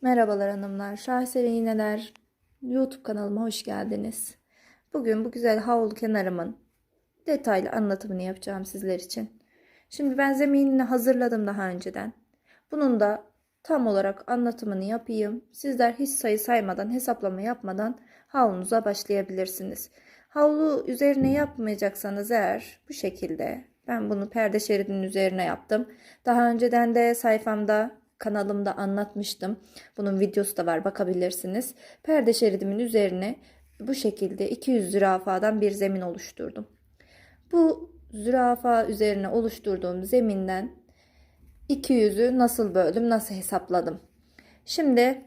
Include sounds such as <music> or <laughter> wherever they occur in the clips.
Merhabalar hanımlar, Şaheseri İğneler YouTube kanalıma hoş geldiniz. Bugün bu güzel havlu kenarımın detaylı anlatımını yapacağım sizler için. Şimdi ben zeminini hazırladım daha önceden. Bunun da tam olarak anlatımını yapayım. Sizler hiç sayı saymadan, hesaplama yapmadan havlunuza başlayabilirsiniz. Havlu üzerine yapmayacaksanız eğer bu şekilde ben bunu perde şeridinin üzerine yaptım. Daha önceden de sayfamda kanalımda anlatmıştım. Bunun videosu da var bakabilirsiniz. Perde şeridimin üzerine bu şekilde 200 zürafadan bir zemin oluşturdum. Bu zürafa üzerine oluşturduğum zeminden 200'ü nasıl böldüm, nasıl hesapladım? Şimdi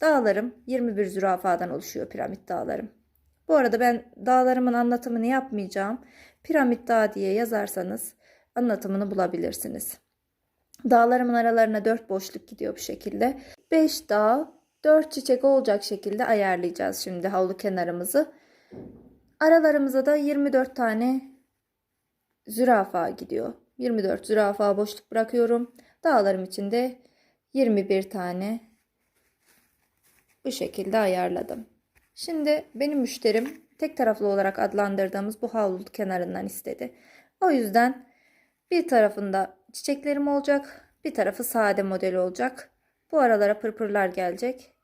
dağlarım 21 zürafadan oluşuyor piramit dağlarım. Bu arada ben dağlarımın anlatımını yapmayacağım. Piramit dağ diye yazarsanız anlatımını bulabilirsiniz. Dağlarımın aralarına 4 boşluk gidiyor bu şekilde. 5 dağ 4 çiçek olacak şekilde ayarlayacağız şimdi havlu kenarımızı. Aralarımıza da 24 tane zürafa gidiyor. 24 zürafa boşluk bırakıyorum. Dağlarım için de 21 tane bu şekilde ayarladım. Şimdi benim müşterim tek taraflı olarak adlandırdığımız bu havlu kenarından istedi. O yüzden bir tarafında çiçeklerim olacak. Bir tarafı sade model olacak. Bu aralara pırpırlar gelecek.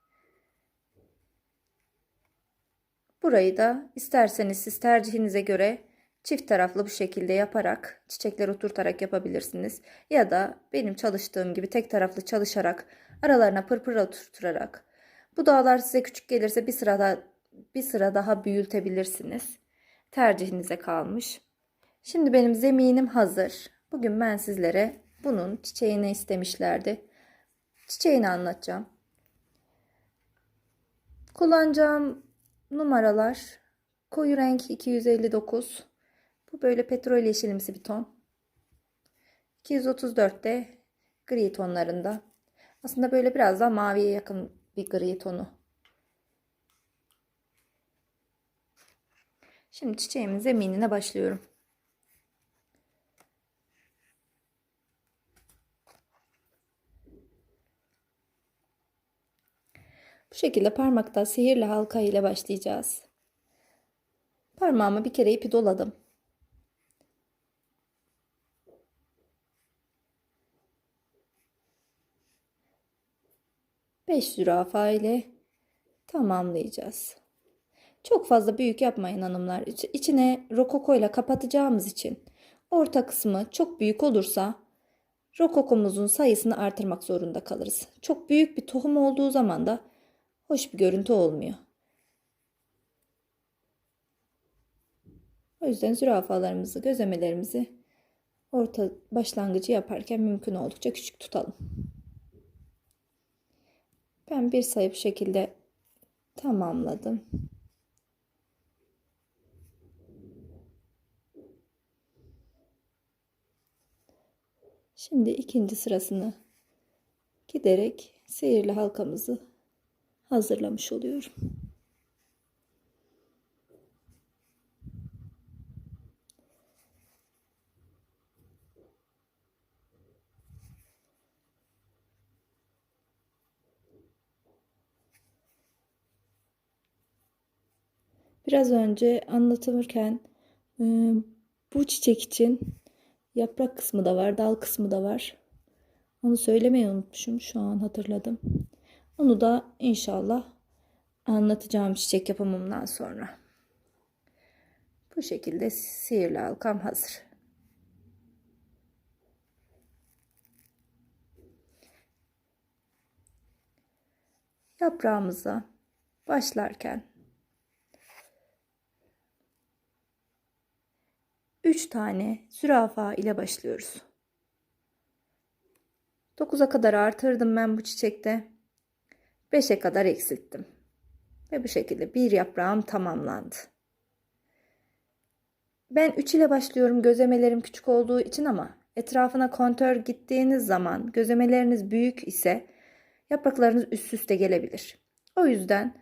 Burayı da isterseniz siz tercihinize göre çift taraflı bu şekilde yaparak çiçekler oturtarak yapabilirsiniz. Ya da benim çalıştığım gibi tek taraflı çalışarak aralarına pırpır oturtarak bu dağlar size küçük gelirse bir sırada bir sıra daha büyütebilirsiniz. Tercihinize kalmış. Şimdi benim zeminim hazır. Bugün ben sizlere bunun çiçeğini istemişlerdi. Çiçeğini anlatacağım. Kullanacağım numaralar koyu renk 259. Bu böyle petrol yeşilimsi bir ton. 234 de gri tonlarında. Aslında böyle biraz daha maviye yakın bir gri tonu. Şimdi çiçeğimin zeminine başlıyorum. Bu şekilde parmakta sihirli halka ile başlayacağız. Parmağımı bir kere ipi doladım. Beş zürafa ile tamamlayacağız. Çok fazla büyük yapmayın hanımlar. İçine rokoko ile kapatacağımız için orta kısmı çok büyük olursa rokokomuzun sayısını artırmak zorunda kalırız. Çok büyük bir tohum olduğu zaman da hoş bir görüntü olmuyor. O yüzden zürafalarımızı, gözemelerimizi orta başlangıcı yaparken mümkün oldukça küçük tutalım. Ben bir sayı bu şekilde tamamladım. Şimdi ikinci sırasını giderek seyirli halkamızı hazırlamış oluyorum. Biraz önce anlatırken e, bu çiçek için yaprak kısmı da var, dal kısmı da var. Onu söylemeyi unutmuşum. Şu an hatırladım. Onu da inşallah anlatacağım çiçek yapımımdan sonra. Bu şekilde sihirli halkam hazır. Yaprağımıza başlarken 3 tane zürafa ile başlıyoruz. 9'a kadar artırdım ben bu çiçekte. 5'e kadar eksilttim. Ve bu şekilde bir yaprağım tamamlandı. Ben 3 ile başlıyorum gözemelerim küçük olduğu için ama etrafına kontör gittiğiniz zaman gözemeleriniz büyük ise yapraklarınız üst üste gelebilir. O yüzden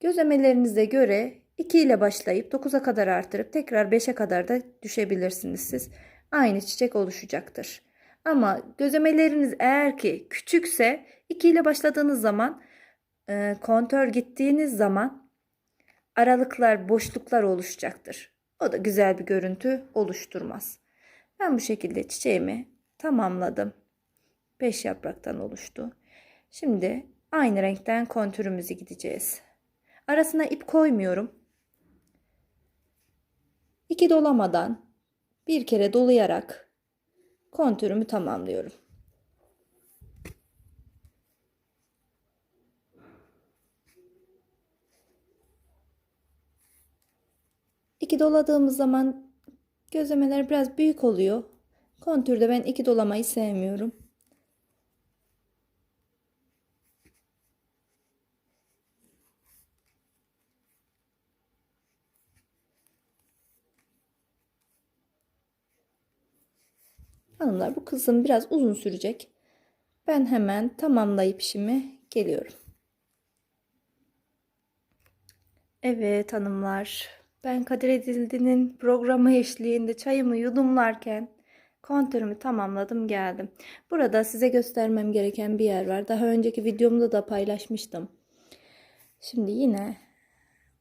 gözemelerinize göre 2 ile başlayıp 9'a kadar artırıp tekrar 5'e kadar da düşebilirsiniz siz. Aynı çiçek oluşacaktır. Ama gözemeleriniz eğer ki küçükse 2 ile başladığınız zaman e, kontör gittiğiniz zaman aralıklar, boşluklar oluşacaktır. O da güzel bir görüntü oluşturmaz. Ben bu şekilde çiçeğimi tamamladım. 5 yapraktan oluştu. Şimdi aynı renkten kontürümüzü gideceğiz. Arasına ip koymuyorum. İki dolamadan bir kere dolayarak kontürümü tamamlıyorum. İki doladığımız zaman gözlemeler biraz büyük oluyor. Kontürde ben iki dolamayı sevmiyorum. Hanımlar bu kısım biraz uzun sürecek. Ben hemen tamamlayıp işimi geliyorum. Evet hanımlar. Ben Kadir Edildi'nin programı eşliğinde çayımı yudumlarken kontörümü tamamladım geldim. Burada size göstermem gereken bir yer var. Daha önceki videomda da paylaşmıştım. Şimdi yine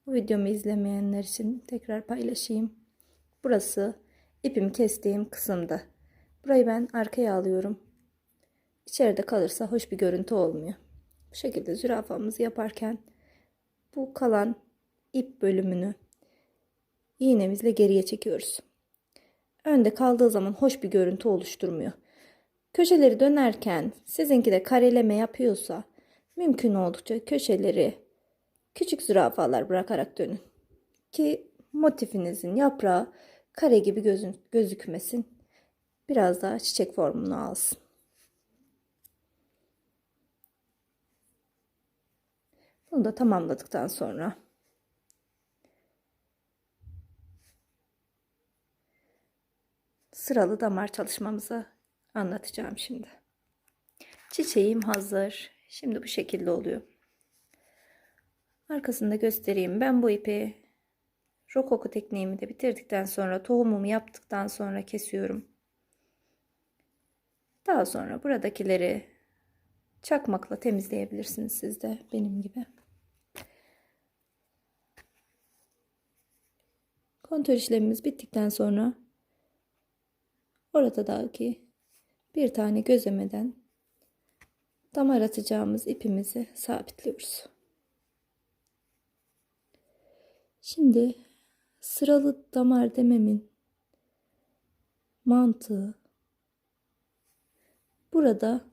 bu videomu izlemeyenler için tekrar paylaşayım. Burası ipimi kestiğim kısımda. Burayı ben arkaya alıyorum. İçeride kalırsa hoş bir görüntü olmuyor. Bu şekilde zürafamızı yaparken bu kalan ip bölümünü iğnemizle geriye çekiyoruz. Önde kaldığı zaman hoş bir görüntü oluşturmuyor. Köşeleri dönerken sizinki de kareleme yapıyorsa mümkün oldukça köşeleri küçük zürafalar bırakarak dönün. Ki motifinizin yaprağı kare gibi gözün, gözükmesin. Biraz daha çiçek formunu alsın. Bunu da tamamladıktan sonra sıralı damar çalışmamızı anlatacağım şimdi. Çiçeğim hazır. Şimdi bu şekilde oluyor. Arkasında göstereyim. Ben bu ipi rokoku tekniğimi de bitirdikten sonra tohumumu yaptıktan sonra kesiyorum. Daha sonra buradakileri çakmakla temizleyebilirsiniz siz de benim gibi. Kontör işlemimiz bittikten sonra Oradaki bir tane gözlemeden damar atacağımız ipimizi sabitliyoruz. Şimdi sıralı damar dememin mantığı burada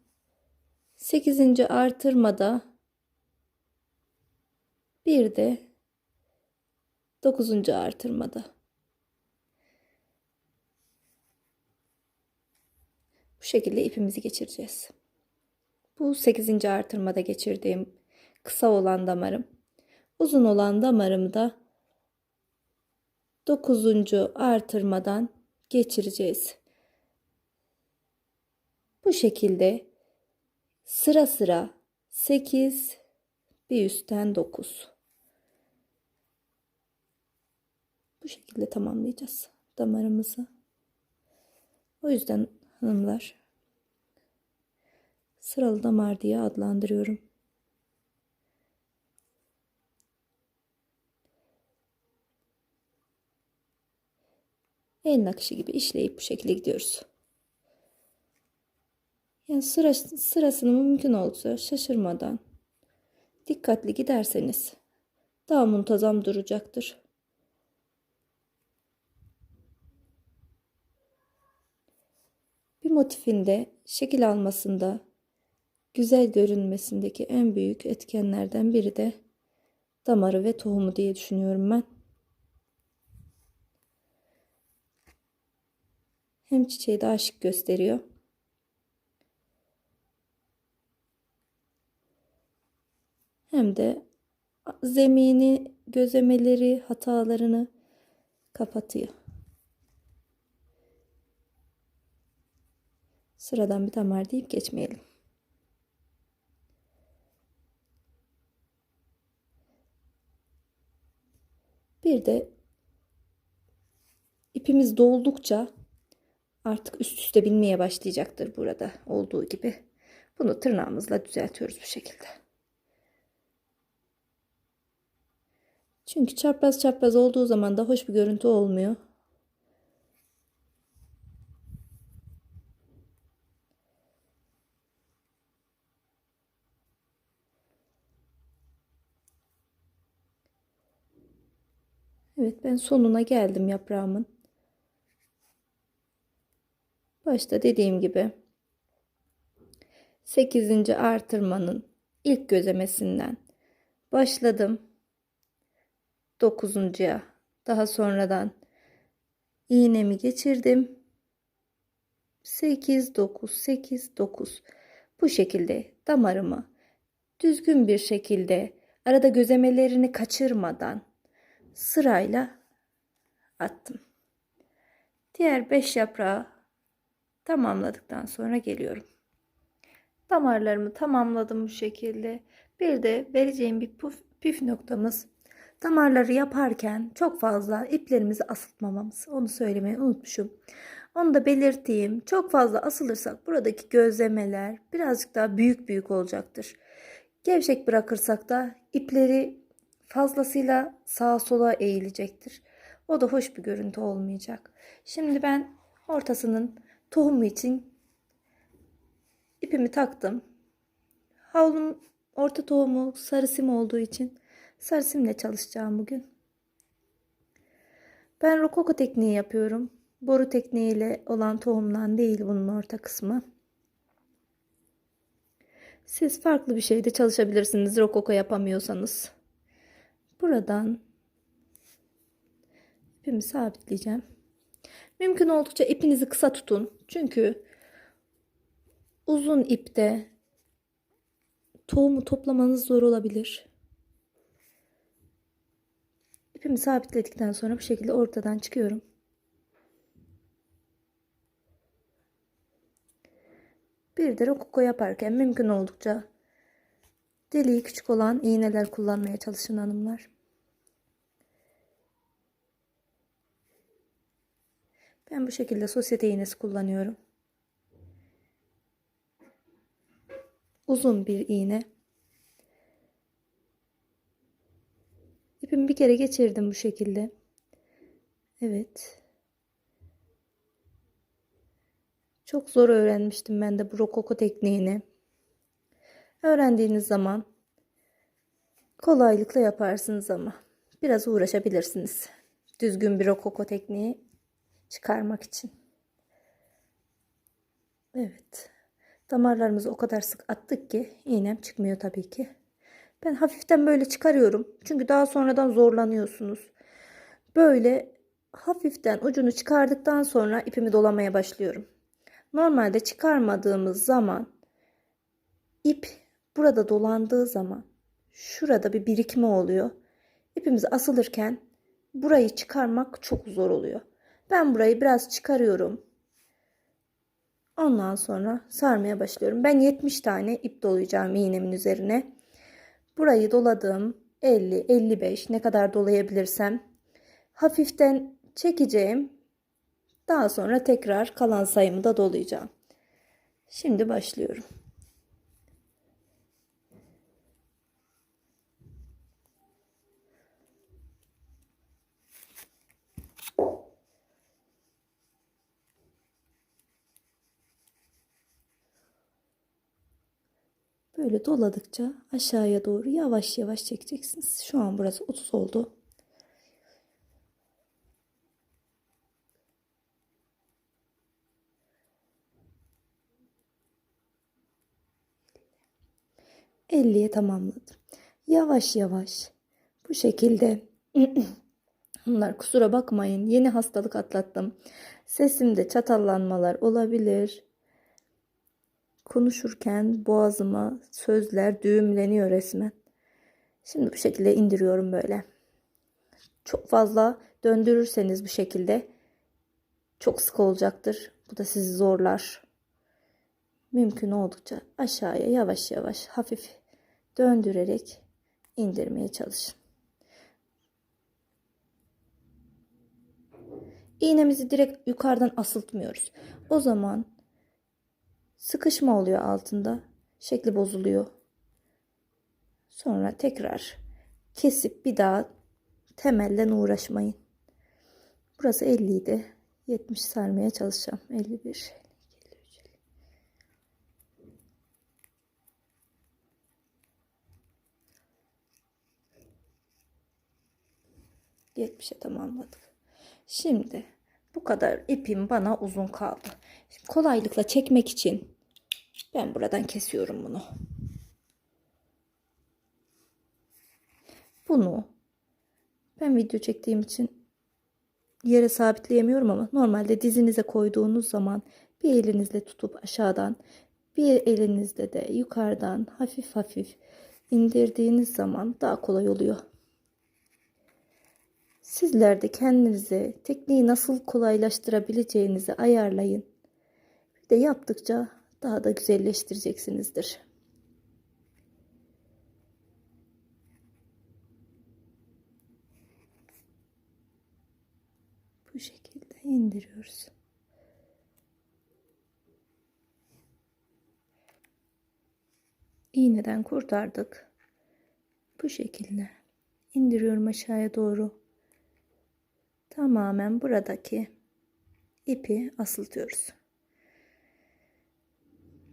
8. artırmada bir de 9. artırmada şekilde ipimizi geçireceğiz. Bu 8. artırmada geçirdiğim kısa olan damarım. Uzun olan damarımı da 9. artırmadan geçireceğiz. Bu şekilde sıra sıra 8 bir üstten 9. Bu şekilde tamamlayacağız damarımızı. O yüzden hanımlar sıralı damar diye adlandırıyorum. El nakışı gibi işleyip bu şekilde gidiyoruz. Yani sıra, sırasını mümkün olsa şaşırmadan dikkatli giderseniz daha muntazam duracaktır. Bir motifinde şekil almasında, güzel görünmesindeki en büyük etkenlerden biri de damarı ve tohumu diye düşünüyorum ben. Hem çiçeği daha şık gösteriyor. Hem de zemini, gözemeleri, hatalarını kapatıyor. Sıradan bir damar deyip geçmeyelim. Bir de ipimiz doldukça artık üst üste binmeye başlayacaktır burada olduğu gibi. Bunu tırnağımızla düzeltiyoruz bu şekilde. Çünkü çapraz çapraz olduğu zaman da hoş bir görüntü olmuyor. Evet ben sonuna geldim yaprağımın. Başta dediğim gibi 8. artırmanın ilk gözlemesinden başladım. 9.ya daha sonradan iğnemi geçirdim. 8 9 8 9 bu şekilde damarımı düzgün bir şekilde arada gözlemelerini kaçırmadan sırayla attım. Diğer 5 yaprağı tamamladıktan sonra geliyorum. Damarlarımı tamamladım bu şekilde. Bir de vereceğim bir püf, püf noktamız damarları yaparken çok fazla iplerimizi asıltmamamız. Onu söylemeyi unutmuşum. Onu da belirteyim. Çok fazla asılırsak buradaki gözlemeler birazcık daha büyük büyük olacaktır. Gevşek bırakırsak da ipleri fazlasıyla sağa sola eğilecektir. O da hoş bir görüntü olmayacak. Şimdi ben ortasının tohumu için ipimi taktım. Havlunun orta tohumu sarı sim olduğu için sarı simle çalışacağım bugün. Ben rokoko tekniği yapıyorum. Boru tekniğiyle olan tohumdan değil bunun orta kısmı. Siz farklı bir şeyde çalışabilirsiniz rokoko yapamıyorsanız. Buradan ipimi sabitleyeceğim. Mümkün oldukça ipinizi kısa tutun. Çünkü uzun ipte tohumu toplamanız zor olabilir. İpimi sabitledikten sonra bu şekilde ortadan çıkıyorum. Bir de rokoko yaparken mümkün oldukça deliği küçük olan iğneler kullanmaya çalışın hanımlar. Ben bu şekilde sosyete iğnesi kullanıyorum. Uzun bir iğne. İpimi bir kere geçirdim bu şekilde. Evet. Çok zor öğrenmiştim ben de bu rokoko tekniğini. Öğrendiğiniz zaman kolaylıkla yaparsınız ama biraz uğraşabilirsiniz. Düzgün bir rokoko tekniği çıkarmak için. Evet. Damarlarımızı o kadar sık attık ki iğnem çıkmıyor tabii ki. Ben hafiften böyle çıkarıyorum. Çünkü daha sonradan zorlanıyorsunuz. Böyle hafiften ucunu çıkardıktan sonra ipimi dolamaya başlıyorum. Normalde çıkarmadığımız zaman ip burada dolandığı zaman şurada bir birikme oluyor. İpimiz asılırken burayı çıkarmak çok zor oluyor. Ben burayı biraz çıkarıyorum. Ondan sonra sarmaya başlıyorum. Ben 70 tane ip dolayacağım iğnemin üzerine. Burayı doladım. 50, 55 ne kadar dolayabilirsem. Hafiften çekeceğim. Daha sonra tekrar kalan sayımı da dolayacağım. Şimdi başlıyorum. Böyle doladıkça aşağıya doğru yavaş yavaş çekeceksiniz. Şu an burası 30 oldu. Elliye tamamladım. Yavaş yavaş bu şekilde <clears throat> Bunlar kusura bakmayın. Yeni hastalık atlattım. Sesimde çatallanmalar olabilir konuşurken boğazıma sözler düğümleniyor resmen. Şimdi bu şekilde indiriyorum böyle. Çok fazla döndürürseniz bu şekilde çok sık olacaktır. Bu da sizi zorlar. Mümkün oldukça aşağıya yavaş yavaş hafif döndürerek indirmeye çalışın. İğnemizi direkt yukarıdan asıltmıyoruz. O zaman sıkışma oluyor altında. Şekli bozuluyor. Sonra tekrar kesip bir daha temelden uğraşmayın. Burası 50 idi. 70 sarmaya çalışacağım. 51, 52, 53. 70'e tamamladık. Şimdi bu kadar ipim bana uzun kaldı. Şimdi kolaylıkla çekmek için ben buradan kesiyorum bunu. Bunu ben video çektiğim için yere sabitleyemiyorum ama normalde dizinize koyduğunuz zaman bir elinizle tutup aşağıdan bir elinizle de yukarıdan hafif hafif indirdiğiniz zaman daha kolay oluyor. Sizler de kendinize tekniği nasıl kolaylaştırabileceğinizi ayarlayın. Bir de yaptıkça daha da güzelleştireceksinizdir. Bu şekilde indiriyoruz. İğneden kurtardık. Bu şekilde indiriyorum aşağıya doğru. Tamamen buradaki ipi asıltıyoruz.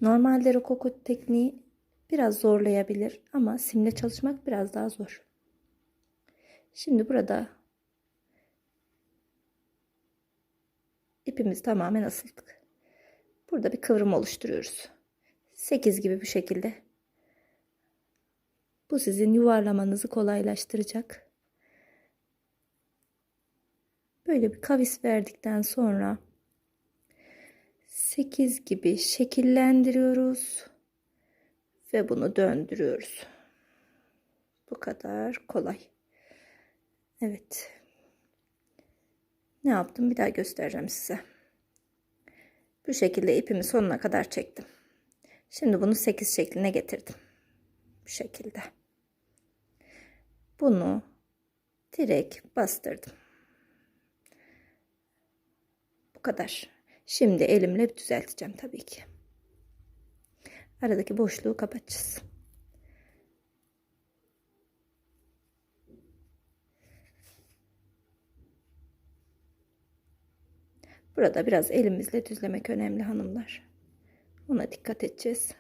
Normalde rokoko tekniği biraz zorlayabilir ama simle çalışmak biraz daha zor. Şimdi burada ipimizi tamamen asılttık. Burada bir kıvrım oluşturuyoruz. 8 gibi bir şekilde. Bu sizin yuvarlamanızı kolaylaştıracak. Böyle bir kavis verdikten sonra 8 gibi şekillendiriyoruz ve bunu döndürüyoruz. Bu kadar kolay. Evet. Ne yaptım bir daha göstereceğim size. Bu şekilde ipimi sonuna kadar çektim. Şimdi bunu 8 şekline getirdim. Bu şekilde. Bunu direkt bastırdım. Bu kadar. Şimdi elimle düzelteceğim tabii ki. Aradaki boşluğu kapatacağız. Burada biraz elimizle düzlemek önemli hanımlar. Ona dikkat edeceğiz.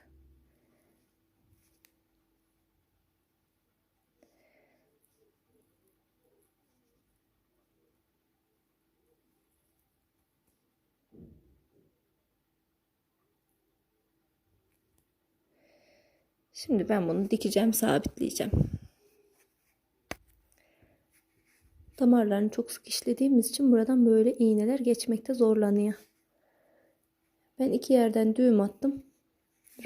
Şimdi ben bunu dikeceğim, sabitleyeceğim. Damarlarını çok sık işlediğimiz için buradan böyle iğneler geçmekte zorlanıyor. Ben iki yerden düğüm attım.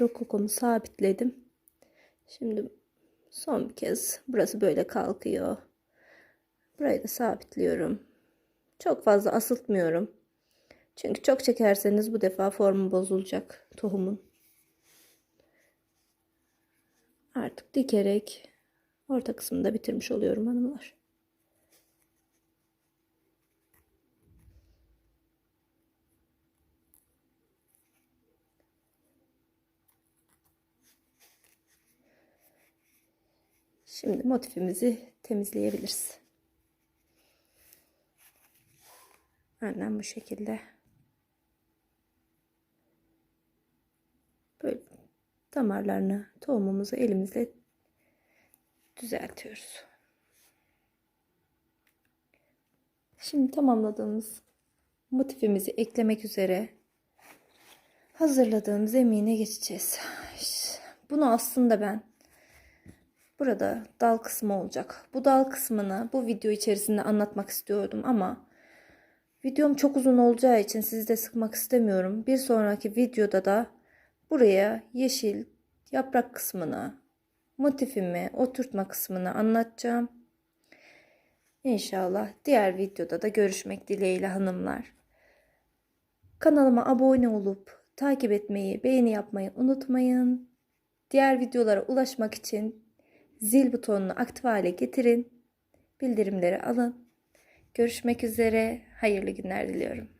Rokokomu sabitledim. Şimdi son bir kez burası böyle kalkıyor. Burayı da sabitliyorum. Çok fazla asıltmıyorum. Çünkü çok çekerseniz bu defa formu bozulacak tohumun. Artık dikerek orta kısmını da bitirmiş oluyorum hanımlar. Şimdi motifimizi temizleyebiliriz. Aynen bu şekilde. Böyle damarlarını, tohumumuzu elimizle düzeltiyoruz. Şimdi tamamladığımız motifimizi eklemek üzere hazırladığım zemine geçeceğiz. Bunu aslında ben burada dal kısmı olacak. Bu dal kısmını bu video içerisinde anlatmak istiyordum ama videom çok uzun olacağı için sizi de sıkmak istemiyorum. Bir sonraki videoda da buraya yeşil yaprak kısmını, motifimi, oturtma kısmını anlatacağım. İnşallah diğer videoda da görüşmek dileğiyle hanımlar. Kanalıma abone olup takip etmeyi, beğeni yapmayı unutmayın. Diğer videolara ulaşmak için zil butonunu aktif hale getirin. Bildirimleri alın. Görüşmek üzere. Hayırlı günler diliyorum.